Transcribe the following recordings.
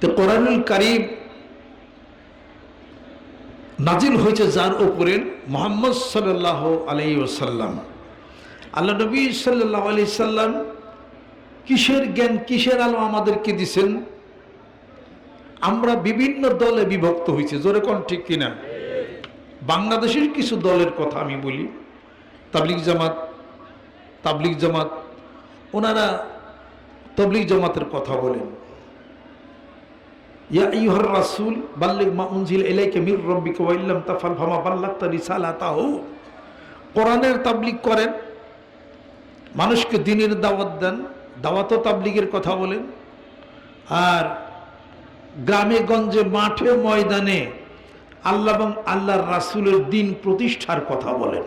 তো কোরআনুল কারিম নাজিল হয়েছে যার উপরে মোহাম্মদ সাল্লাহ আলাই ওসাল্লাম আল্লাহ নবী সাল্লাহ আলি সাল্লাম কিসের জ্ঞান, কিসের আলো আমাদেরকে দিছেন? আমরা বিভিন্ন দলে বিভক্ত হয়েছে। জোরে কোন ঠিক কিনা? বাংলাদেশের কিছু দলের কথা আমি বলি। তাবলিগ জামাত তাবলিগ জামাত, ওনারা তবলিগ জামাতের কথা বলেন। ইয়া উনজিল ইলাইকা মির কোরআনের করেন, মানুষকে দিনের দাওয়াত দেন, দাওয়াত তাবলিগের কথা বলেন, আর গ্রামে, গঞ্জে, মাঠে, ময়দানে আল্লাহ এবং আল্লাহর রাসূলের দিন প্রতিষ্ঠার কথা বলেন।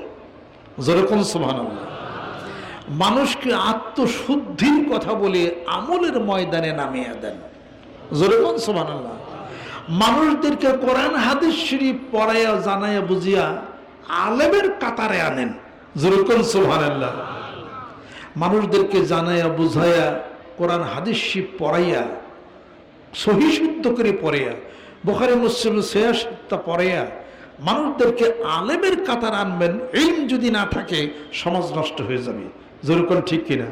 যেরকম সুবহানাল্লাহ। মানুষকে আত্মশুদ্ধির কথা বলে আমলের ময়দানে নামিয়ে দেন। যেরকম সুবহানাল্লাহ। মানুষদেরকে কোরআন, হাদিস শরীফ পড়াইয়া, জানাইয়া, বুঝিয়া আলেমের কাতারে আনেন। যেরকম সুবহানাল্লাহ। মানুষদেরকে জানাইয়া, বুঝাইয়া, কোরআন, হাদিস শরীফ পড়াইয়া, সহি শুদ্ধ করে পড়াইয়া, বোখারি, মুসলিম শেয়াসত্তা পড়াইয়া মানুষদেরকে আলেমের কাতার আনবেন, ইলম যদি না থাকে, সমাজ নষ্ট হয়ে যাবে। যেরকম ঠিক কিনা?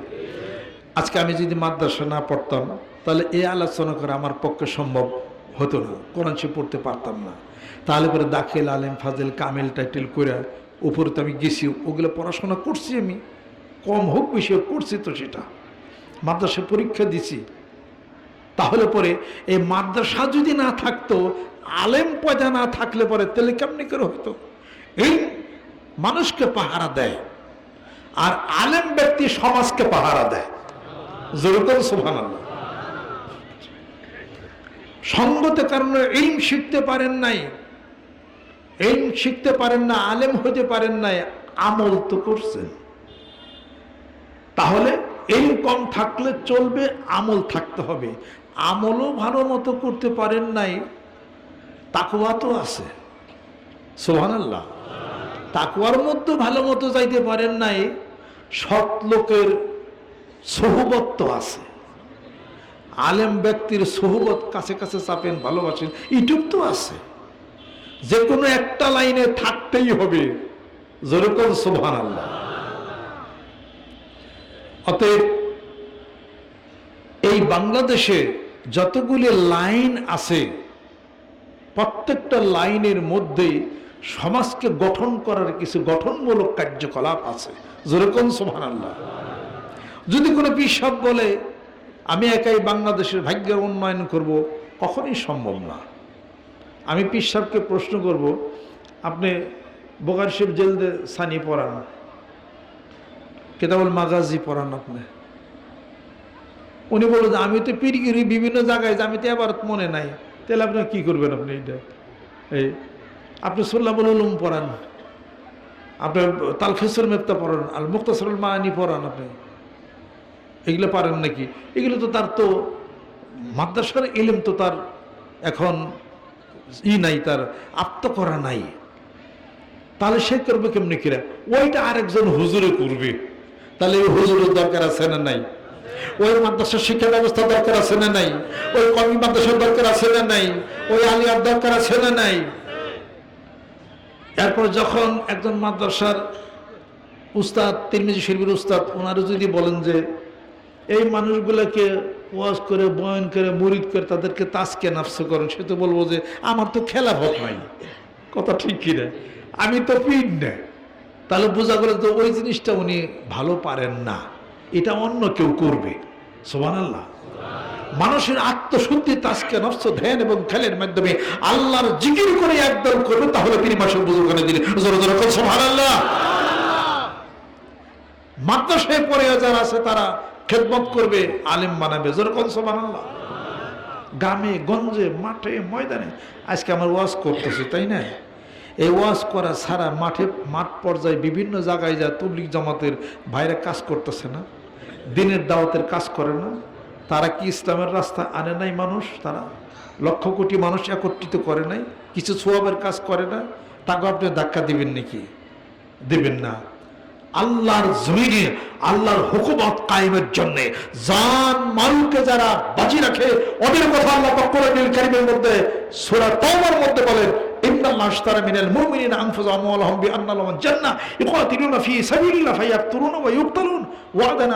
আজকে আমি যদি মাদ্রাসা না পড়তাম তাহলে এই আলোচনা করা আমার পক্ষে সম্ভব হতো না। কোরআন সে পড়তে পারতাম না। তাহলে পরে দাখিল আলেম, ফাজেল, কামেল টাইটেল করে উপরে তো আমি গেছি, ওগুলো পড়াশোনা করছি আমি। কম হোক বেশি হোক করছি তো সেটা। মাদ্রাসা পরীক্ষা দিছি। তাহলে পরে এই মাদ্রাসা যদি না থাকতো, আলেম পয়দা না থাকলে পরে তাহলে কেমনি করে হতো এই মানুষকে পাহারা দেয়, আর আলেম ব্যক্তি সমাজকে পাহারা দেয়। যেরকম সুভান সঙ্গতে কারণে ইলম শিখতে পারেন নাই। ইলম শিখতে পারেন না, আলেম হতে পারেন নাই, আমল তো করছেন। তাহলে এই কম থাকলে চলবে, আমল থাকতে হবে। আমলও ভালো মতো করতে পারেন নাই তাকুয়া তো আছে। সোহান আল্লাহ তাকুয়ার মধ্যে ভালো মতো যাইতে পারেন নাই, সৎ লোকের সহবত্ব আছে। আলেম ব্যক্তির সহবত কাছে কাছে চাপেন, ভালোবাসেন ইটুব তো আছে। যে কোনো একটা লাইনে থাকতেই হবে। যেরকম সোহান আল্লাহ অতএব এই বাংলাদেশে যতগুলি লাইন আছে, প্রত্যেকটা লাইনের মধ্যেই সমাজকে গঠন করার কিছু গঠনমূলক কার্যকলাপ আছে। যেরকম সোহান আল্লাহ যদি কোনো পিসাব বলে আমি একাই বাংলাদেশের ভাগ্যের উন্নয়ন করব, কখনই সম্ভব না। আমি পিসাবকে প্রশ্ন করব, আপনি বোকার শিব জেলদে সানি পড়ান, কেতাবুল মাগাজি পড়ান আপনি। উনি বলল যে, আমি তো পিরগিরি বিভিন্ন জায়গায় আমি তো এবার মনে নাই। তাহলে আপনি কি করবেন আপনি এটা এই, আপনি সোল্লাবুল উলুম পড়ান, আপনি তালফেসর মেপ্তা পড়ান আল মুক্তাসরুল মাহানি পড়ান আপনি। এগুলো পারেন নাকি? এগুলো তো তার তো মাদ্রাসার এলেম তো তার এখন ই নাই, তার আত্ম করা নাই। তাহলে সে করবে কেমনি কিরা? ওইটা আরেকজন হুজুরে করবে। তাহলে ওই হুজুরের দরকার আছে না নাই? ওই মাদ্রাসার শিক্ষা ব্যবস্থা দরকার আছে না নাই? ওই কমি মাদ্রাসার দরকার আছে না নাই? ওই আলিয়ার দরকার আছে না নাই? এরপর যখন একজন মাদ্রাসার উস্তাদ, তিরমিজি শিল্পীর উস্তাদ ওনারা যদি বলেন যে এই মানুষগুলোকে ওয়াজ করে, বয়ন করে, মুরিদ করে, তাদেরকে তাসকে নাফস করেন। সে তো বলব যে, আমার তো খেলা খেলাফত নাই। কথা ঠিক কিনা আমি তো পিড না। তাহলে বোঝা গেল তো ওই জিনিসটা উনি ভালো পারেন না। এটা অন্য কেউ করবে। সোমান আল্লাহ মানুষের আত্মশুদ্ধি তাসকে নষ্ট ধ্যান এবং খেলের মাধ্যমে আল্লাহর জিকির করে একদম করবে, তাহলে তিনি মাসের বুঝু করে দিলে জোরে জোরে সোমান আল্লাহ মাদ্রাসায় পড়ে যারা আছে, তারা খেদমত করবে, আলেম বানাবে। যেরকম সোমান আল্লাহ গ্রামে, গঞ্জে, মাঠে, ময়দানে। আজকে আমার ওয়াজ করতেছি, তাই না? এই ওয়াজ করা সারা মাঠে, মাঠ পর্যায়ে বিভিন্ন জায়গায় যা তবলিক জামাতের বাইরে কাজ করতেছে না, দিনের দাওয়াতের কাজ করে না, তারা কি ইসলামের রাস্তা আনে নাই মানুষ? তারা লক্ষ কোটি মানুষ একত্রিত করে নাই, কিছু সোয়াবের কাজ করে না তাকে আপনি ধাক্কা দিবেন নাকি? দেবেন না। আল্লাহর জমিনে, আল্লাহর হুকুমত কায়েমের জন্য। জান মালকে যারা বাজি রাখে, ওদের কথা আল্লাহ কোরআনুল মধ্যে, সূরা তাওবার মধ্যে বলেন ইউকতালুন ওয়াদান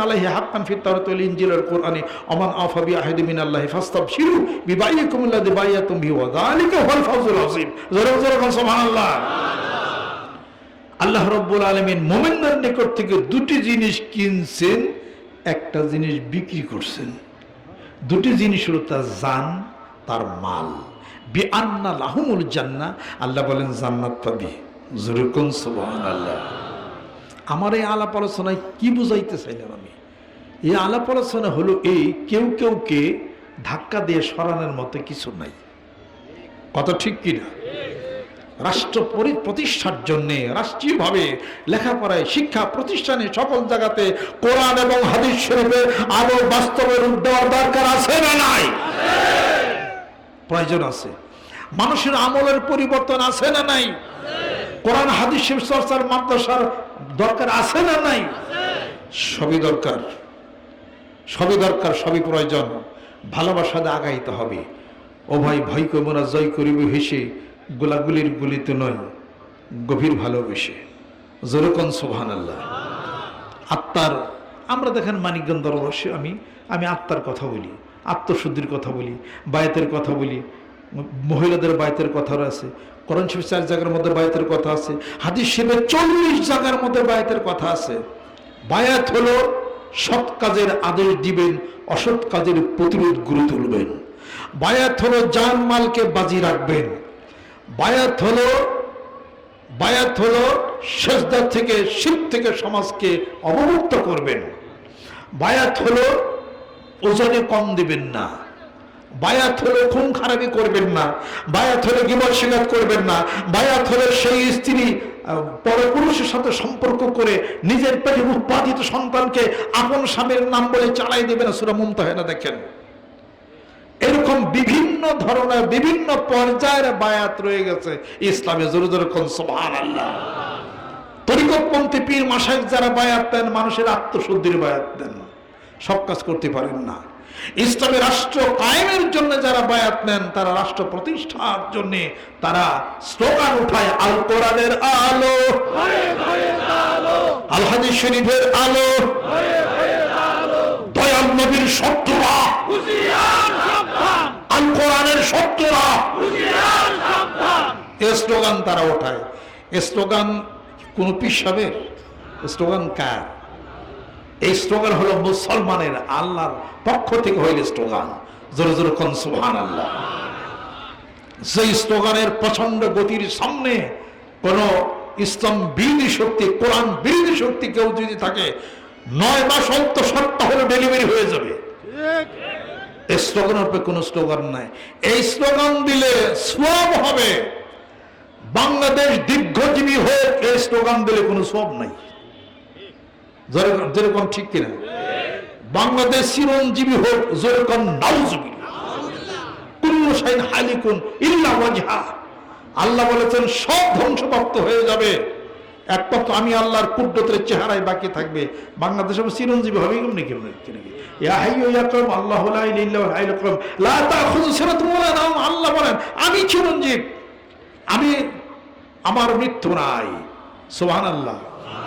মিনাল্লাহি আল্লাহ রব্বুল আলমিন মোমেনদের নিকট থেকে দুটি জিনিস কিনছেন, একটা জিনিস বিক্রি করছেন। দুটি জিনিস হলো তার জান, তার মাল। জান্না আল্লাহ বলেন, জান্নাত পাবি। আল্লাহ আমার এই আলাপ আলোচনায় কি বুঝাইতে চাইলাম আমি? এই আলাপ আলোচনা হলো এই, কেউ কেউকে ধাক্কা দিয়ে সরানোর মতো কিছু নাই। কথা ঠিক কিনা? রাষ্ট্র পরি- প্রতিষ্ঠার জন্যে রাষ্ট্রীয়ভাবে লেখাপড়ায়, শিক্ষা প্রতিষ্ঠানে সকল জায়গাতে কোরআন এবং হাদিস শরীফে আলো বাস্তবে রূপ দেওয়ার দরকার আছে না নাই? প্রয়োজন আছে। মানুষের আমলের পরিবর্তন আছে না নাই? কোরআন, হাদিস চর্চার মাদ্রাসার দরকার আছে না নাই? সবই দরকার। সবই দরকার, সবই প্রয়োজন। ভালোবাসা দিয়ে আগাইতে হবে। ও ভাই, ভয় কমরা জয় করিব হেসে গোলাগুলির গুলিতে নয়, গভীর ভালোবেসে। জোরকন সোহান আল্লাহ আত্মার, আমরা দেখেন মানিকগঞ্জ দরবাসে আমি আমি আত্মার কথা বলি, আত্মশুদ্ধির কথা বলি, বায়তের কথা বলি, মহিলাদের বায়তের কথা আছে করণ শিব চার জায়গার মধ্যে বায়তের কথা আছে, হাদিস শিবের চল্লিশ জায়গার মধ্যে বায়তের কথা আছে। বায়াত হলো সৎ কাজের আদেশ দিবেন, অসৎ কাজের প্রতিরোধ গড়ে তুলবেন। বায়াত হলো জান মালকে বাজি রাখবেন। বায়াত হলো বায়াত হলো সেজদা থেকে শিব থেকে সমাজকে অবমুক্ত করবেন। বায়াত হলো ওজনে কম দিবেন না। বায়াত হলো খুন খারাপি করবেন না। বায়াত হলে শিকাত করবেন না। বায়াত হলে সেই স্ত্রী পরপুরুষের সাথে সম্পর্ক করে নিজের পেটে উৎপাদিত সন্তানকে আপন স্বামীর নাম বলে চালাই দেবেন সুরা মুমতাহেনা দেখেন। এরকম বিভিন্ন ধরনের বিভিন্ন পর্যায়ের বায়াত রয়ে গেছে। ইসলামে জোরে জোরে কোন সোহান আল্লাহ তরিকতপন্থী পীর মাসাইক যারা বায়াত দেন মানুষের আত্মশুদ্ধির বায়াত দেন সব কাজ করতে পারেন না। ইসলামী রাষ্ট্র কায়েমের জন্য যারা বায়াত নেন তারা রাষ্ট্র প্রতিষ্ঠার জন্য তারা স্লোগান উঠায় আল কোরআনের আলো। আল হাদিস শরীফের আলো। নবীর শত্রুরা। আল কোরআনের শত্রুরা। স্লোগান তারা ওঠায়। স্লোগান কোন পিসাবের স্লোগান কার? এই স্লোগান হলো মুসলমানের আল্লাহর পক্ষ থেকে হইল স্লোগান। জোরে জোরে কোন সুবহান আল্লাহ সেই স্লোগানের প্রচণ্ড গতির সামনে কোন ইসলাম বিরোধী শক্তি, কোরআন বিরোধী শক্তি কেউ যদি থাকে নয় মাস অন্ত সপ্তাহ হলে ডেলিভারি হয়ে যাবে। এই স্লোগানের কোনো স্লোগান নাই। এই স্লোগান দিলে সব হবে। বাংলাদেশ দীর্ঘজীবী হোক এই স্লোগান দিলে কোনো সব নাই। যেরকম ঠিক কিনা? বাংলাদেশ চিরঞ্জীবী হোক যেরকম নাউজুবি হালিকুন ইল্লা আল্লাহ বলেছেন সব ধ্বংসপ্রাপ্ত হয়ে যাবে। একমাত্র আমি আল্লাহর কুদ্রতের চেহারায় বাকি থাকবে। বাংলাদেশ অবশ্য চিরঞ্জীবী হবে কেমনি কেমনি আল্লাহ আল্লাহ বলেন, আমি চিরঞ্জীব। আমি, আমার মৃত্যু নাই। সুবহানাল্লাহ।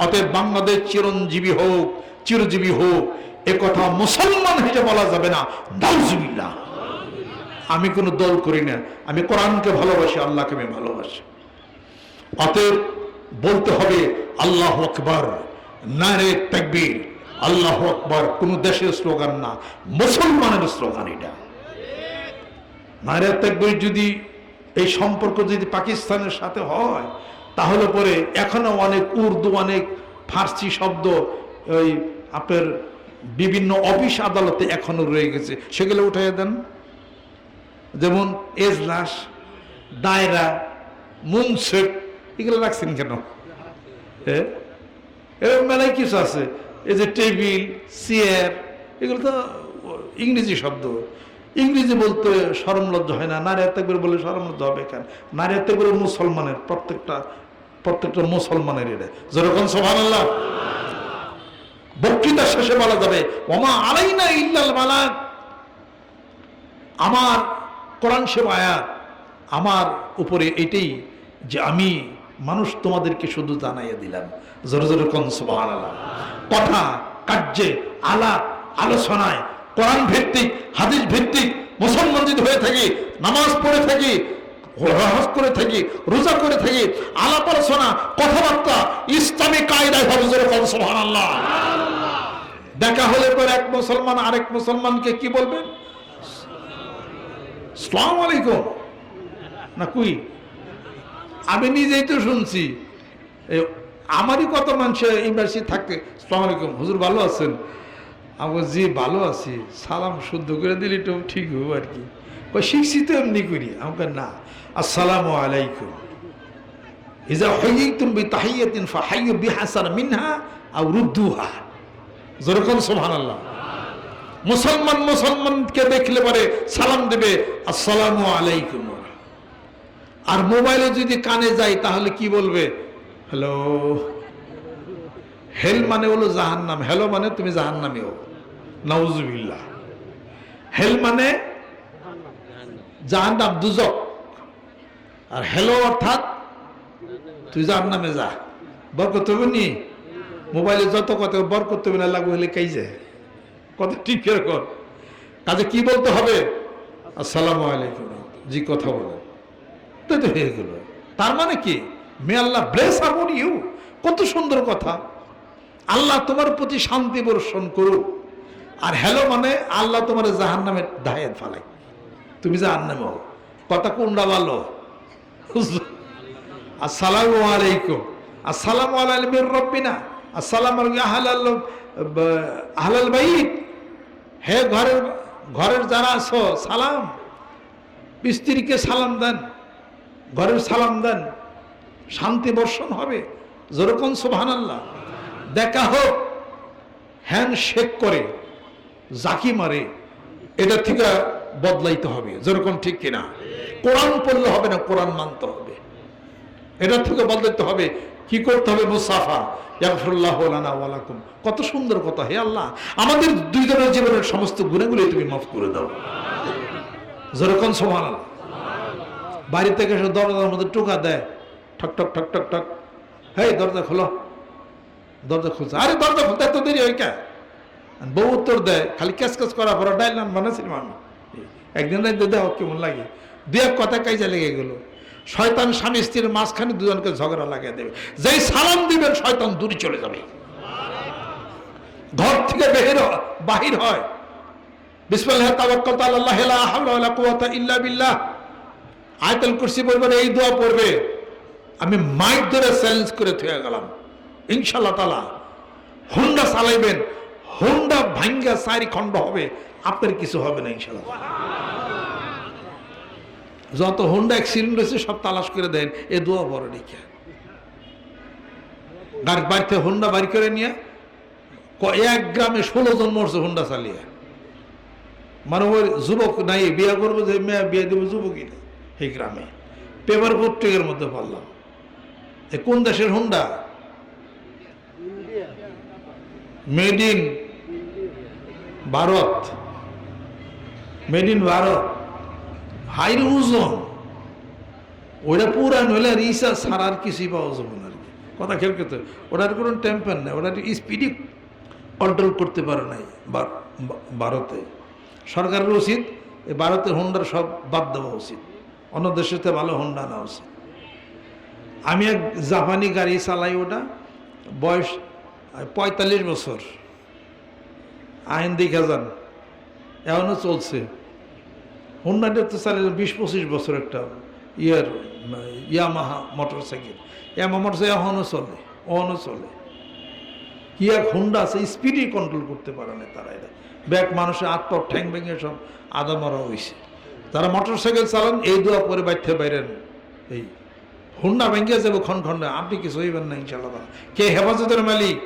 অতএব বাংলাদেশ চিরঞ্জীবী হোক, চিরজীবী হোক, এ কথা মুসলমান হিসেবে বলা যাবে না। নাউজুবিল্লাহ। আমি কোনো দল করি না। আমি কোরআনকে ভালোবাসি, আল্লাহকে আমি ভালোবাসি। অতএব বলতে হবে, আল্লাহ আকবর। নারে তাকবীর, আল্লাহ আকবর। কোন দেশের স্লোগান না, মুসলমানের স্লোগান এটা। নারে তাকবীর যদি এই সম্পর্ক যদি পাকিস্তানের সাথে হয়, তাহলে পরে এখনও অনেক উর্দু, অনেক ফার্সি শব্দ ওই আপনার বিভিন্ন অফিস আদালতে এখনও রয়ে গেছে, সেগুলো উঠাই দেন। যেমন এজলাস, দায়রা মুনসেক এগুলো রাখছেন কেন? হ্যাঁ এরকম মেলায় কিছু আছে। এই যে টেবিল চেয়ার এগুলো তো ইংরেজি শব্দ। ইংরেজি বলতে সরম লজ্জা হয় না। নারী আত্মাকবর বলে সরম লজ্জা হবে কেন? নারী আত্মাকবর মুসলমানের প্রত্যেকটা প্রত্যেকটা মুসলমানের এটা যেরকম সোহান আল্লাহ বক্তৃতা শেষে বলা যাবে, ওমা আলাই না ইল্লাল মালাক। আমার কোরআন সেব আয়াত আমার উপরে এটাই যে আমি মানুষ তোমাদেরকে শুধু জানাইয়া দিলাম। কথা, কার্যে, আলাপ, আলোচনায়, কোরআন ভিত্তিক, হাদিস ভিত্তিক মুসলমান যদি হয়ে থাকি, নামাজ পড়ে থাকি, হজ করে থাকি, রোজা করে থাকি, আলাপ আলোচনা, কথাবার্তা, ইসলামী কায়দায় হবে জোরে সুবহানাল্লাহ। দেখা হলে পর এক মুসলমান আরেক মুসলমানকে কি বলবেন সালাম আলাইকুম। না, কুই? আমি নিজেই তো শুনছি। আমারই কত মানুষ ইউনিভার্সিটি থাকতে সালাম আলাইকুম। হুজুর ভালো আছেন? আমার জি, ভালো আছি। সালাম শুদ্ধ করে দিলে তো ঠিক হব আর কি। শিখছি তো এমনি করি। আমাকে না। আসসালামু আলাইকুম। ইজা হইয়তুম বিতাহিয়াতিন ফাহাইয়ু বিহাসান মিনহা আও রুদ্দুহা। যেরকম সুবহানাল্লাহ। মুসলমান মুসলমানকে দেখলে পরে সালাম দেবে। আসসালামু আলাইকুম। আর মোবাইলে যদি কানে যাই তাহলে কি বলবে? হ্যালো হেল মানে হলো জাহান্নাম। হ্যালো মানে তুমি জাহান্নামে হো নাউজুবিল্লাহ। হেল মানে জাহান্নাম, দুজক। আর হ্যালো অর্থাৎ তুই জাহান্নামে যা। বরকত হবে নি? মোবাইলে যত কথা, বরকত হবে না, লাগু হলে কাই যায় কত ঠিক কর কাজে কি বলতে হবে? আসসালামু আলাইকুম। জি, কথা বলেন তো তো হয়ে গেল। তার মানে কি? মে আল্লাহ ব্লেস আপন ইউ কত সুন্দর কথা। আল্লাহ তোমার প্রতি শান্তি বর্ষণ করুক। আর হ্যালো মানে আল্লাহ তোমার জাহান নামে দায়ের ফালাই। তুমি জাহান নামে কথা কোনটা ভালো? আসসালামু আলাইকুম। আসসালামু আলাইকুম রব্বিনা। আসসালামু আলাইকুম আহলাল বাইত। হে ঘরের ঘরের যারা আছো, সালাম। স্ত্রীকে সালাম দেন। ঘরের সালাম দেন, শান্তি বর্ষণ হবে। যেরকম সোভান আল্লাহ দেখা হোক হ্যান্ড শেক করে জাকি মারে, এটা থেকে বদলাইতে হবে। যেরকম ঠিক কিনা? কোরআন পড়লে হবে না, কোরআন মানতে হবে। এটা থেকে বদলাইতে হবে। কি করতে হবে মুসাফা? ওয়া কত সুন্দর কথা, হে আল্লাহ। আমাদের দুইজনের জীবনের সমস্ত গুণাগুলি তুমি মাফ করে দাও। যেরকম সুবহানাল্লাহ? বাড়ি থেকে এসে দরজার মধ্যে টোকা দেয়। ঠক ঠক ঠক ঠক ঠক। হেই, দরজা খোলো। দরজা খুলছে। আরে, দরজা খুলতে এত দেরি হয় কে? বউ উত্তর দেয়, খালি ক্যাস ক্যাস করা পরে ডাইল বানাইছিলাম আমি একদিন রাইতে দেওয়া কেমন লাগে। দু এক কথা কাইজা লেগে গেল। শয়তান স্বামী স্ত্রীর মাঝখানে দুজনকে ঝগড়া লাগিয়ে দেবে। যেই সালাম দিবেন, শয়তান দূরে চলে যাবে। ঘর থেকে বের বাহির হয়। বিসমিল্লাহ তাওয়াক্কালতু আলাল্লাহ, লা হাওলা ওয়ালা কুওয়াতা ইল্লা বিল্লাহ। আয়াতুল কুরসি পড়বেন এই দোয়া পড়বে। আমি মাইক ধরে চ্যালেঞ্জ করে থুয়ে গেলাম। ইনশাআল্লাহ তাআলা হোন্ডা চালাইবেন। হোন্ডা ভাঙ্গা চারি খণ্ড হবে। আপনার কিছু হবে না ইনশাআল্লাহ যত হোন্ডা অ্যাক্সিডেন্ট হয়েছে, সব তালাশ করে দেন। এ দোয়া বড় লিখে। গাড়ি বাড়িতে হোন্ডা বাড়ি করে নিয়ে এক গ্রামে ষোলো জন মরছে হোন্ডা চালিয়ে। মানে ওই যুবক নাই, বিয়ে করব যে মেয়ে, বিয়ে দেবো যুবকই না এই গ্রামে। পেপার পত্রিকার মধ্যে পড়লাম। এ কোন দেশের Honda? Made in Bharat. Made in Bharat. হাইর ওজন। ওটা পুরান হলে আর ইসা ছাড়ার কিছুই পাওয়া যাবে না আর কি। কথা খেয়াল করতে ওটার কোনো টেম্পার নেই। ওটার স্পিডি কন্ট্রোল করতে পারে নাই ভারতে। সরকারের উচিত ভারতের হোন্ডার সব বাদ দেওয়া উচিত। অন্য দেশেতে ভালো হন্ডা না উচিত আমি এক জাপানি গাড়ি চালাই ওটা, বয়স পঁয়তাল্লিশ বছর। আইন দেখা যান এখনও চলছে। হোন্ডাটা তো চালিয়ে বিশ পঁচিশ বছর একটা ইয়ার, Yamaha motorcycle Yamaha motorcycle এখনও চলে এখনও চলে। কি এক হোন্ডা আছে, স্পিডই কন্ট্রোল করতে পারে না তারা এরা ব্যাগ মানুষের পা ঠ্যাং ভেঙে সব আদা মারা হয়েছে তারা মোটর সাইকেল চালান, এই দোয়া পরে বাইতে বাইরেন এই হুন্ডা ভেঙে যাবে খন খন্ডে। আপনি কিছু হইবেন না ইনশাল্লাহ কে হেফাজতের মালিক?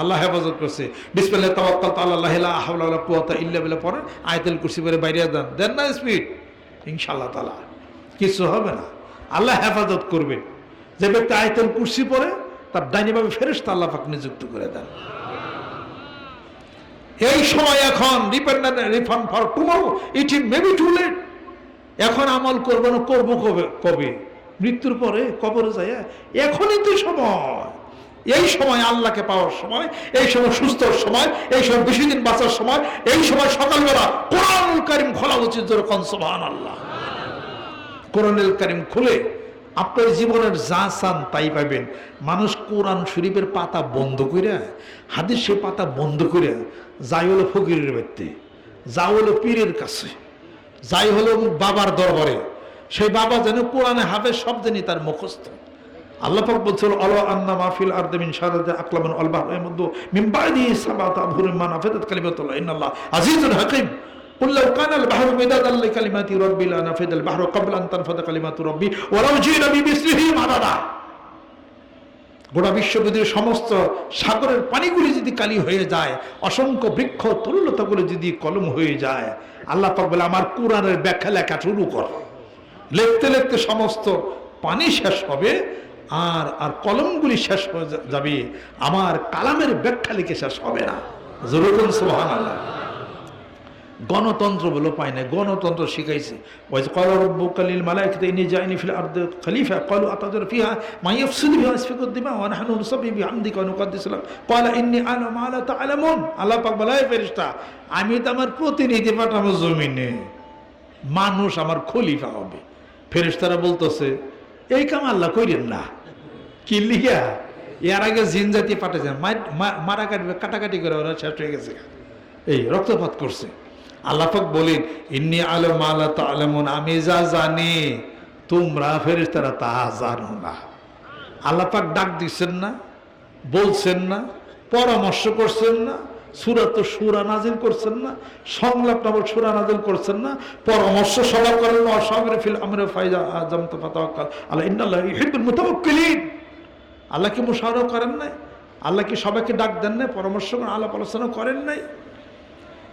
আল্লাহ হেফাজত করছে। বিসমিল্লাহ তাওয়াক্কাল আল্লাহ, লা হাওলা ওয়ালা কুওয়াতা ইল্লা বিল্লাহ পড়েন আয়াতুল কুরসি পরে বাইরে দেন দেন না স্পিড। ইনশাআল্লাহ তাআলা। কিছু হবে না। আল্লাহ হেফাজত করবেন যে ব্যক্তি আয়াতুল কুরসি পড়ে তার ডাইনিভাবে ফেরেশতা আল্লাহ পাক নিযুক্ত করে দেন। এই সময় এখন refund for tomorrow it is maybe too late এখন আমল করব না, করব কবে? কবে? মৃত্যুর পরে কবরে যায় এখনই তো সময়। এই সময় আল্লাহকে পাওয়ার সময়, এই সময় সুস্থর সময়, এই সময় বেশি দিন বাঁচার সময়, এই সময় সকালবেলা কোরআন কারিম খোলা উচিত আল্লাহ কোরআনুল কারিম খুলে আপনার জীবনের যা চান তাই পাবেন। মানুষ কোরআন শরীফের পাতা বন্ধ করে হাদিসের পাতা বন্ধ করে যাই হলো ফকিরের ব্যক্তি যা হলো পীরের কাছে যাই হলো বাবার দরবারে সেই বাবা যেন কোরআনে হাফেজ সব জানি তার মুখস্থ আল্লাহ পাক বলছিল আলো আন্না মাহফিল আর দেমিন সারাজা আকলামান আলবাহ এর মধ্যে মিম্বাদি সাবাত আবহুরিমান আফেদাত কালিমাতুল্লাহ ইন্নাল্লাহ আজিজুল হাকিম قل لو كان البحر مدادا لكلمات ربي لنفد البحر قبل ان تنفد كلمات ربي ولو جئنا بمثله مددا গোটা বিশ্ববিদ্যালয়ের সমস্ত সাগরের পানিগুলি যদি কালি হয়ে যায়, অসংখ্য বৃক্ষ তরুলতাগুলো যদি কলম হয়ে যায়, আল্লাহ পাক বলে, আমার কোরআনের ব্যাখ্যা লেখা শুরু কর। লিখতে লিখতে সমস্ত পানি শেষ হবে, আর আর কলমগুলি শেষ হয়ে যাবে। আমার কালামের ব্যাখ্যা লিখে শেষ হবে না। জরুরুল সুবহান আল্লাহ গণতন্ত্র বলে পায় না গণতন্ত্র শিখাইছে। ওই কল রব্বুকালিল মালাইকাতে ইনি যায়নি ফিল আরদ খলিফা, কলু আতাজর ফিহা মা ইয়াফসুদু বিহা ইসফিকুদ দিমা ওয়া নাহনু নুসাব্বিহু বিহামদিকা ওয়া নুকাদ্দিসু লাক ক্বালা ইন্নী আ'লামু মা লা তা'লামুন। আল্লাহ পাক বলে "হে ফেরেশতা, আমি তো আমার প্রতিনিধি পাঠাবো জমিনে। মানুষ আমার খলিফা হবে। ফেরেশতারা বলতেছে, এই কাম আল্লাহ কইরেন না। কি লিখা এর আগে জিন জাতি পাঠাইছে মারা কাটবে, কাটাকাটি করে ওরা শেষ হয়ে গেছে এই, রক্তপাত করছে। আল্লাহাক বলেন, ইন্নি আলম আল্লাহ তালমন আমি যা জানি, তোমরা ফেরেশতারা তা জানো না। আল্লাপাক ডাক দিচ্ছেন না, বলছেন না, পরামর্শ করছেন না সুরা তো সুরা নাজিল করছেন না, সংলাপ নামক সুরা নাজিল করছেন না, পরামর্শ সভা করেন ফিল ফাইজা আজম আল্লাহ ইন্নাল্লাহ মুতাওয়াক্কিলিন। আল্লাহ কি মুশাওয়ারা করেন নাই? আল্লাহ কি সবাইকে ডাক দেন নাই, পরামর্শ আলাপ আলোচনা করেন নাই?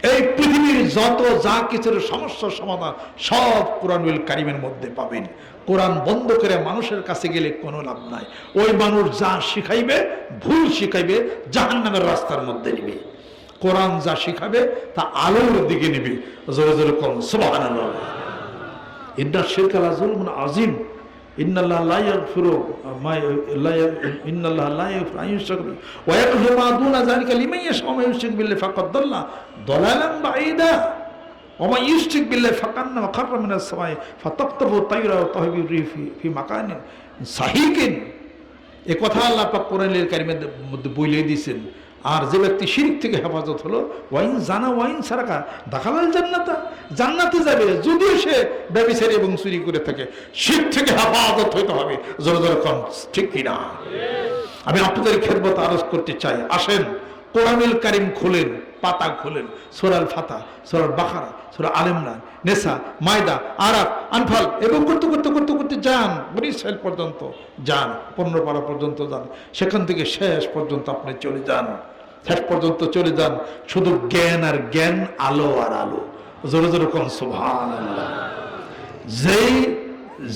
এই পৃথিবীর যত যা কিছুর সমস্যার সমাধান, সব কোরআনুল কারিমের মধ্যে পাবেন। কোরআন বন্ধ করে মানুষের কাছে গেলে কোনো লাভ নাই। ওই মানুষ যা শিখাইবে, ভুল শিখাইবে, জাহান্নামের রাস্তার মধ্যে নিবে। কোরআন যা শিখাবে, তা আলোর দিকে নিবে। জোরে জোরে ইন্না শিরকালা জুলমুন আজিম এ কথা আল্লাহ কোরআনের কারিমের মধ্যে বইলে দিয়েছেন। আর যে ব্যক্তি শিরিক থেকে হেফাজত হলো, ওয়াইন জানা, ওয়াইন সারাকা দাখালাল জান্নাতা। জান্নাতে যাবে যদিও সে ব্যবসায়ী এবং চুরি করে থাকে। শির থেকে হেফাজত হইতে হবে। জোরে জোরে কম ঠিক কিনা? আমি আপনাদের খেদমত আরজ করতে চাই। আসেন, কোরআনুল কারিম খুলেন, পাতা খুলেন। সোরাল ফাতা সোরাল বাখারা সোরা আলেমরান নেশা মায়দা আরাক আনফাল এবং করতে করতে করতে করতে যান। বরিশাল পর্যন্ত যান পনেরোপাড়া পর্যন্ত যান। সেখান থেকে শেষ পর্যন্ত আপনি চলে যান। শেষ পর্যন্ত চলে যান। শুধু জ্ঞান আর জ্ঞান, আলো আর আলো। জোরে জোরে কোন সুভান যেই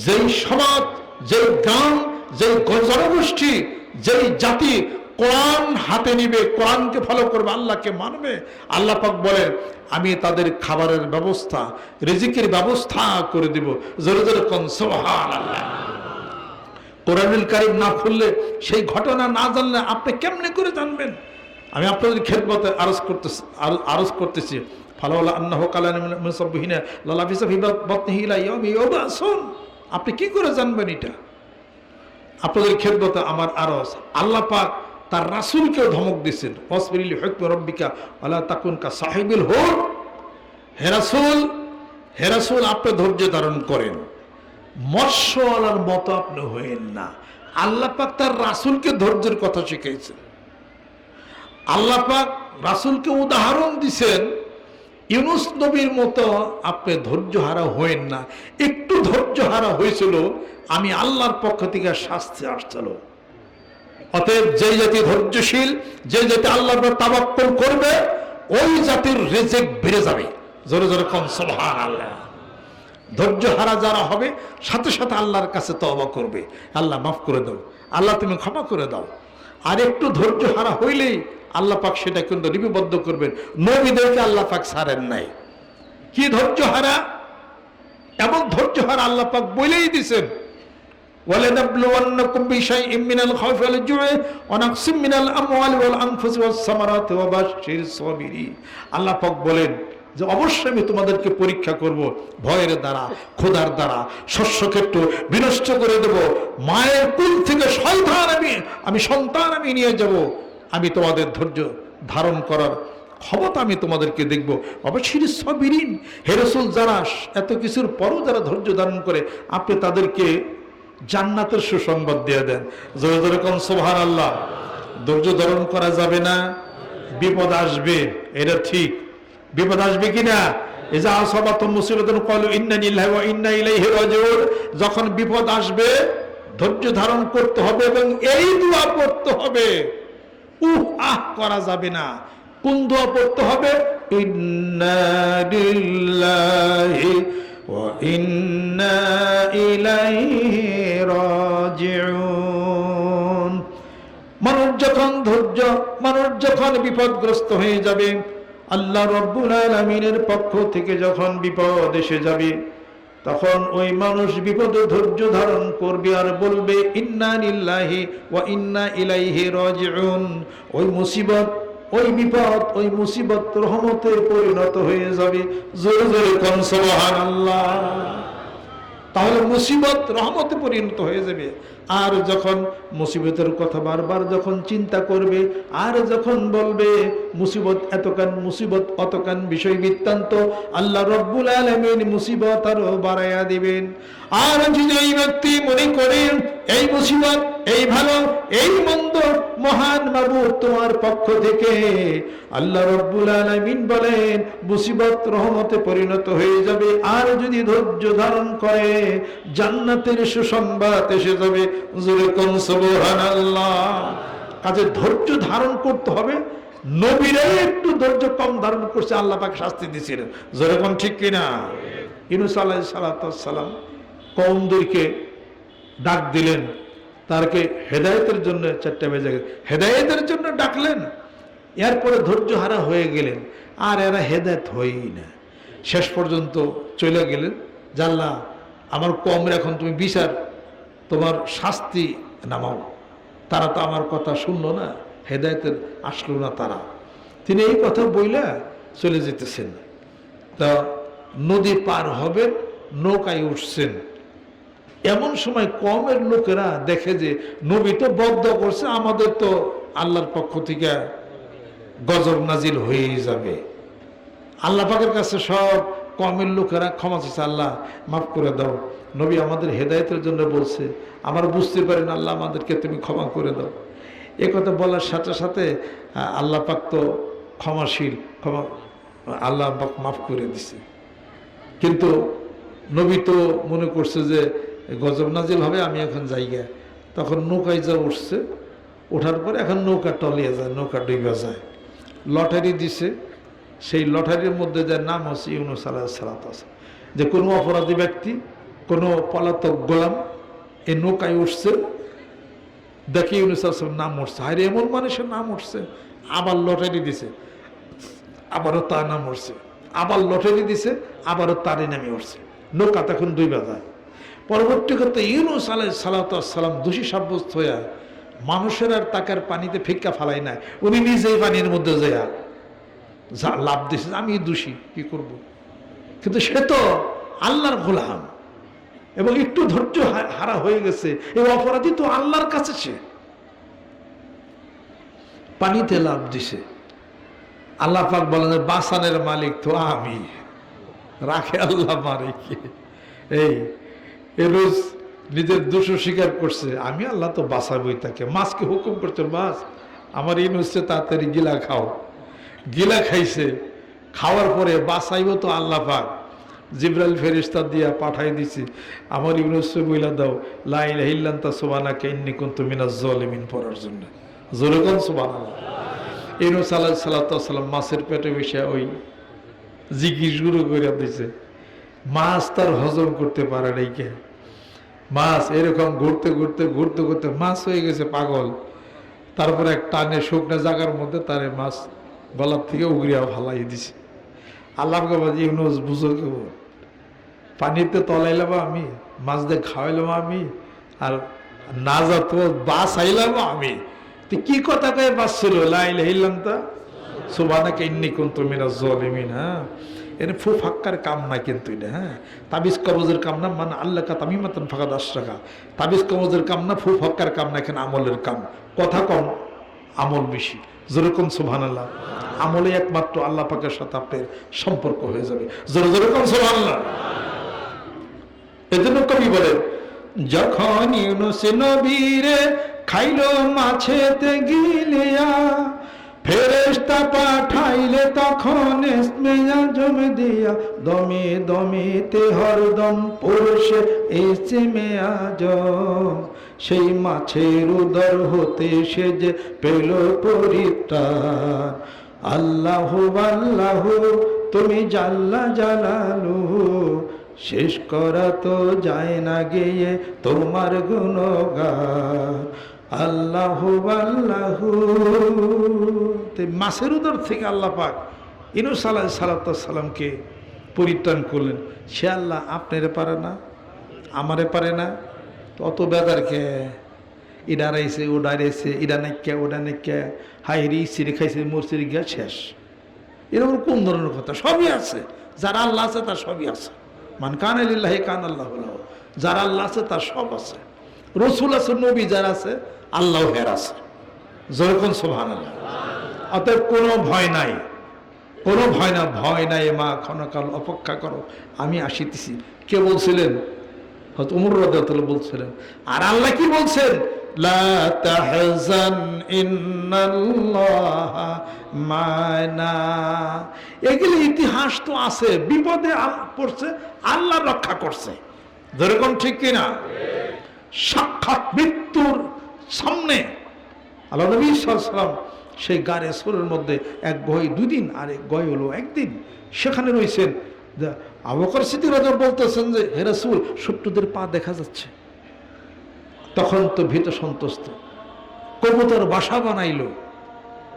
যেই সমাজ, যেই গ্রাম যেই জনগোষ্ঠী যেই জাতি কোরআন হাতে নিবে, কোরআনকে ফলো করবে, আল্লাহকে মানবে, আল্লাহ পাক বলেন আমি তাদের খাবারের ব্যবস্থা, রিজিকের ব্যবস্থা করে দিব। জোরে জোরে কোন সুবহান আল্লাহ কোরআনুল কারিম না খুললে, সেই ঘটনা না জানলে আপনি কেমনে করে জানবেন? আমি আপনাদের খেদমতে আরজ করতেছি, আরজ- করতেছি। ফালাওয়ালা আন্নাহ কালান মুসাব্বিহিনা লালাফিসা ফি বাতনিহি ইলা ইয়াউমি ইউবাসুন আপনি কি করে জানবেন এটা? আপনাদের খেদমতে আমার আরজ। আল্লাহ পাক তার রাসূলকেও ধমক হুকম রব্বিকা ওয়ালা তাকুন কা সাহিবিল হুর হে রাসূল, হে আপনি ধৈর্য ধারণ করেন। মৎস্যওয়ালার মতো আপনি হইেন না। আল্লাহ পাক তার রাসুলকে ধৈর্যের কথা শিখাইছেন। আল্লাহ পাক রাসূলকে উদাহরণ দিছেন, ইউনুস নবীর মতো আপনি ধৈর্য হারা হইেন না। একটু ধৈর্য হারা হয়েছিল, আমি আল্লাহর পক্ষ থেকে শাস্তি আসছিল। অতএব যে জাতি ধৈর্যশীল যে জাতি আল্লাহর তাবাক্কুল করবে, ওই জাতির রেজেক বেড়ে যাবে। জোরে জোরে কম আল্লাহ ধৈর্য হারা যারা হবে, সাথে সাথে আল্লাহর কাছে তওবা করবে। আল্লাহ মাফ করে দাও। আল্লাহ তুমি ক্ষমা করে দাও। আর একটু ধৈর্য হারা হইলেই আল্লাহ পাক সেটা কিন্তু লিপিবদ্ধ করবেন নবীদেরকে আল্লাহ পাক ছাড়েন নাই কি ধৈর্য হারা এমন ধৈর্য হারা আল্লাহ পাক বলেই দিছেন ولنبلونكم بشيء من الخوف والجوع ونقص من الاموال والانفس والثمرات وبشر الصابرين আল্লাহ পাক বলেন যে অবশ্যই আমি তোমাদেরকে পরীক্ষা করব ভয়ের দ্বারা খোদার দ্বারা শস্য ক্ষেত্র বিনষ্ট করে দেব মায়ের কুল থেকে সন্তান আমি আমি সন্তান আমি নিয়ে যাব আমি তোমাদের ধৈর্য ধারণ করার ক্ষমতা আমি তোমাদেরকে দেখব। অবশ্যই সবিরিন। হেরসুল যারা এত কিছুর পরও যারা ধৈর্য ধারণ করে, আপনি তাদেরকে জান্নাতের সুসংবাদ দিয়ে দেন। জোরে জোরে সোহান আল্লাহ ধৈর্য ধারণ করা যাবে না। বিপদ আসবে, এটা ঠিক। বিপদ আসবে কিনা? যখন বিপদ আসবে, ধৈর্য ধারণ করতে হবে এবং এই দোয়া করতে হবে। উহ, আহ, করা যাবে না। কোন দোয়া পড়তে হবে? ইন্না লিল্লাহি ওয়া ইন্না ইলাইহি রাজিউন। মানুষ যখন ধৈর্য, মানুষ যখন বিপদগ্রস্ত হয়ে যাবে, আল্লাহ রব্বুল আলমিনের পক্ষ থেকে যখন বিপদ এসে যাবে তখন ওই মানুষ বিপদে ধৈর্য ধারণ করবে আর বলবে, ইন্না নিল্লাহি ওয়া ইন্না ইলাইহি রাজিউন। ওই মুসিবত, ওই বিপদ, ওই মুসিবত রহমতে পরিণত হয়ে যাবে। জোরে জোরে কোন, সুবহানাল্লাহ। তাহলে মুসিবত রহমতে পরিণত হয়ে যাবে। আর যখন মুসিবতের কথা বারবার যখন চিন্তা করবে, আর যখন বলবে, মুসিবত এতকান মুসিবত অতকান বিষয় বৃত্তান্ত, আল্লাহ রব্বুল আলমিন মুসিবত আরও বাড়াইয়া দিবেন। আর যদি ব্যক্তি মনে করেন এই মুসিবত, এই ভালো, এই মন্দ, মহান বাবু তোমার পক্ষ থেকে, আল্লাহ রব্বুল আলমিন বলেন, মুসিবত রহমতে পরিণত হয়ে যাবে। আর যদি ধৈর্য ধারণ করে, জান্নাতের সুসংবাদ এসে যাবে। কাজে ধৈর্য ধারণ করতে হবে। নবীরাই একটু ধৈর্য কম ধারণ করছে, আল্লাহ পাক শাস্তি দিয়েছিলেন জোরে কোন? ঠিক কিনা ইনুস আলাহ সালাম কৌমদেরকে ডাক দিলেন। তারকে হেদায়তের জন্য চারটা বেজে গেল হেদায়েতের জন্য ডাকলেন। এরপরে ধৈর্য হারা হয়ে গেলেন। আর এরা হেদায়ত হয়ই না। শেষ পর্যন্ত চলে গেলেন। জানলা আমার কমের এখন তুমি বিচার তোমার শাস্তি নামাও। তারা তো আমার কথা শুনলো না, হেদায়তের আসলো না তারা। তিনি এই কথা বইলা চলে যেতেছেন। তা নদী পার হবেন, নৌকায় উঠছেন। এমন সময় কমের লোকেরা দেখে যে নবী তো বদ্ধ করছে, আমাদের তো আল্লাহর পক্ষ থেকে গজব নাজিল হয়েই যাবে। আল্লাহ পাকের কাছে সব কমের লোকেরা ক্ষমা চাইছে আল্লাহ মাফ করে দাও। নবী আমাদের হেদায়তের জন্য বলছে, আমার বুঝতে পারেন আল্লাহ আমাদেরকে তুমি ক্ষমা করে দাও। এ কথা বলার সাথে সাথে আল্লাহ পাক তো ক্ষমাশীল, ক্ষমা, আল্লাহ পাক মাফ করে দিছে। কিন্তু নবী তো মনে করছে যে, গজব নাজিল হবে, আমি এখন যাইগা তখন নৌকায় যা উঠছে, ওঠার পর এখন নৌকা টলিয়ে যায়, নৌকা ডুবে যায়। লটারি দিছে, সেই লটারির মধ্যে যার নাম হচ্ছে ইউনুস আলাহ সালাত যে কোনো অপরাধী ব্যক্তি কোনো পলাতক গোলাম এই নৌকায় উঠছে, দেখি ইউনুস আসলাম নাম উঠছে। হায় এমন মানুষের নাম উঠছে, আবার লটারি দিছে, আবারও তার নাম উঠছে, আবার লটারি দিছে, আবারও তারই নামে উঠছে। নৌকা তখন দুই বাজায়। পরবর্তী ক্ষেত্রে ইউনুস আলাই সালাম দোষী সাব্যস্ত হইয়া মানুষের আর তাকার পানিতে ফিক্কা ফালাই নাই, উনি নিজেই পানির মধ্যে যাইয়া যা লাভ দিছে আমি দোষী, কি করব। কিন্তু সে তো আল্লাহর গোলাম। এবং একটু ধৈর্য হারা হয়ে গেছে। এই অপরাধী তো আল্লাহর কাছে সে। পানিতে লাভ দিছে। আল্লাহ পাক বলেন, বাসানের মালিক তো আমি। রাখে আল্লাহ মারে এই রোজ নিজের দোষ স্বীকার করছে। আমি আল্লাহ তো বাঁচাবই তাকে। মাছকে হুকুম করছে মাছ, আমার ইন হচ্ছে তাড়াতাড়ি গিলা খাও। গিলা খাইছে। খাওয়ার পরে বাঁচাইব তো আল্লাহ পাক। জিব্রাইল ফেরিস্তা দিয়া পাঠাই দিছি। আমার ইউনুসে বইলা দাও লাইল হিল্লান তা সোবানা কেন্নি কুন্তু মিনা জলিমিন পড়ার জন্য। জোরেগন সোবানা ইউনুস আল্লাহ সাল্লাম মাছের পেটে বসে ওই জিগি শুরু করে দিছে। মাছ তার হজম করতে পারে নাই কে? মাছ এরকম ঘুরতে ঘুরতে ঘুরতে ঘুরতে মাছ হয়ে গেছে পাগল। তারপরে এক টানে শুকনো জায়গার মধ্যে তারে মাছ গলার থেকে উগরিয়া ফালাই দিছে। আল্লাহ ইউনুস কেউ পানিতে তলাইলাম আমি, মাছ দিয়ে খাওয়াইলাম আমি, আর না যাত বাস আইলাম আমি। তো কি কথা কয়ে বাস ছিল? লাইলে হিলাম তা সুবানাকে ইন্নি কুন্তু মিনা জলিমিন হ্যাঁ। এর ফু ফাক্কার কাম না কিন্তু এটা হ্যাঁ। তাবিজ কবজের কাম না মানে আল্লাহ কা তামি মাতান ফাঁকা দশ টাকা তাবিজ কবজের কাম না ফু ফাক্কার কাম না, এখানে আমলের কাম। কথা কম, আমল বেশি। যেরকম সুহান আল্লাহ আমলে একমাত্র আল্লাহ পাকের সাথে আপনার সম্পর্ক হয়ে যাবে। যেরকম সুবহান আল্লাহ এজন্য কবি বলেন, যখন ইউনুস নবীরে খাইল মাছেতে গিলিয়া ফেরেস্তা পাঠাইলে তখন স্মেয়া জমে দিয়া দমে দমেতে হরদম পুরুষে এসে মেয়া জম সেই মাছের উদর হতে সে যে পেল পরিত্রাণ। আল্লাহ আল্লাহ, তুমি জাল্লা জালালু, শেষ করা তো যায় না গিয়ে তোমার গুণগান। আল্লাহ আল্লাহ। মাসের উদর থেকে আল্লাহ পাক ইনুস আল্লাহ সালাতামকে পরিত্রাণ করলেন। সে আল্লাহ আপনারে পারে না, আমারে পারে না। তো অত বেদারকে ইডা রাইছে ওডা রাইছে ইডা নাইকা, ওডা নাইকা হাইরি সিঁড়ি খাইছে মুরসিরি গিয়া শেষ। এরকম কোন ধরনের কথা? সবই আছে। যারা আল্লাহ আছে, তার সবই আছে। মান কান আলিল্লাহি কান আল্লাহ যারা আল্লাহ আছে, তার সব আছে। রসুল আছে, নবী যারা আছে আল্লাহ হের আছে। যেরকম সোহান আল্লাহ অতএব কোনো ভয় নাই। কোনো ভয় না, ভয় নাই, মা, ক্ষণকাল অপেক্ষা করো। আমি আসিতেছি। কে বলছিলেন? হয়তো উমর তাআলা বলছিলেন। আর আল্লাহ কি বলছেন? এগুলি ইতিহাস তো আছে। বিপদে পড়ছে, আল্লাহ রক্ষা করছে। যেরকম ঠিক কিনা? সাক্ষাৎ মৃত্যুর সামনে আল্লাহ নবী সাল্লাম সেই গাড়ে সুরের মধ্যে এক গয় দুদিন আর এক গয় হলো একদিন। সেখানে রয়েছেন আবকর স্মৃতি রাজা বলতেছেন যে হেরাসুল শত্রুদের পা দেখা যাচ্ছে। তখন তো ভীত সন্তুষ্ট। কবুতর বাসা বানাইলো।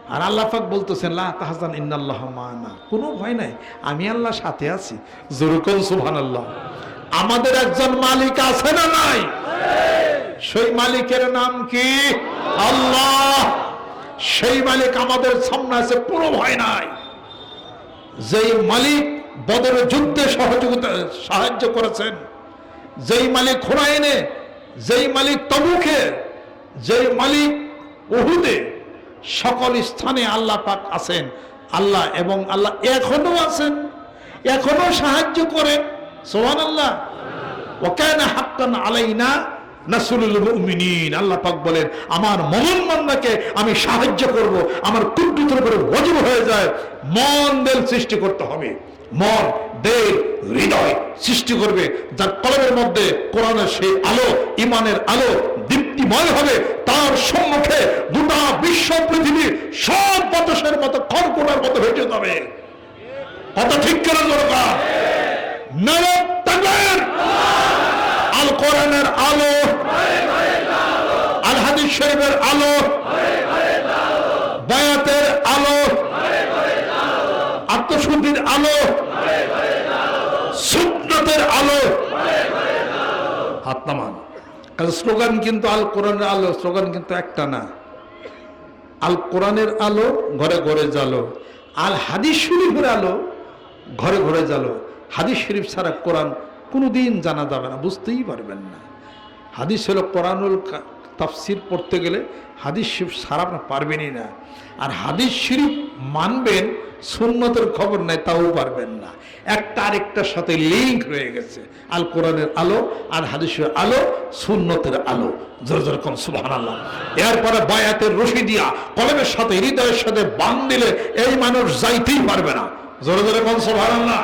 আর আল্লাহ পাক বলতেছেন, লা ইন্নাল্লাহ মানা। কোনো ভয় নাই। আমি আল্লাহ সাথে আছি। জরুকন, সুবহানাল্লাহ। আমাদের একজন মালিক আছে না নাই? সেই মালিকের নাম কি? আল্লাহ! সেই মালিক আমাদের সামনে আছে কোনো ভয় নাই। যেই মালিক বদরের যুদ্ধে সহযোগিতা, সাহায্য করেছেন, যেই মালিক খুরাইনে যেই মালিক তবুকে, যেই মালিক উহুদে, সকল স্থানে আল্লাহ পাক আছেন। আল্লাহ এবং আল্লাহ এখনও আছেন, এখনও সাহায্য করেন। সোহান আল্লাহ ওকানা হাক্কান আলাইনা আল্লাহ পাক বলেন, আমার মমন বান্দাকে আমি সাহায্য করব, আমার কুদ্দুতের উপরে ওয়াজিব হয়ে যায়, মন দেল সৃষ্টি করতে হবে। মন, দেল, হৃদয় সৃষ্টি করবে, যার কলমের মধ্যে কোরআনের সেই আলো ইমানের আলো দীপ্তিময় হবে, তার সম্মুখে গোটা বিশ্ব পৃথিবী সব বাতাসের মতো খড়কুটার মতো হেঁটে যাবে। কত ঠিক কেন দরকার আল কোরআনের আলো। আল হাদিস শরীফের আলো। বায়াতের আলো। আত্মশুদ্ধির আলো। সুন্নতের আলো। হাত নামান। কারণ স্লোগান কিন্তু আল কোরআনের আলো, স্লোগান কিন্তু একটা না। আল কোরআনের আলো ঘরে ঘরে জালো আল হাদিস শরীফের আলো ঘরে ঘরে জালো হাদিস শরীফ ছাড়া কোরআন কোনোদিন জানা যাবে না, বুঝতেই পারবেন না। হাদিস হলো কোরআনুল তাফসির পড়তে গেলে হাদিস শরীফ ছাড়া আপনার পারবেনই না। আর হাদিস শরীফ মানবেন, সুন্নতের খবর নেয় তাও পারবেন না। একটা আরেকটার সাথে লিঙ্ক রয়ে গেছে, আল কোরআনের আলো আর হাদিসের আলো, সুন্নতের আলো। জোর কোন সুবহান আল্লাহ এরপরে বায়াতের রশি দিয়া, কলমের সাথে, হৃদয়ের সাথে বান দিলে এই মানুষ যাইতেই পারবে না। জোরে জোরে কোন সুবহান আল্লাহ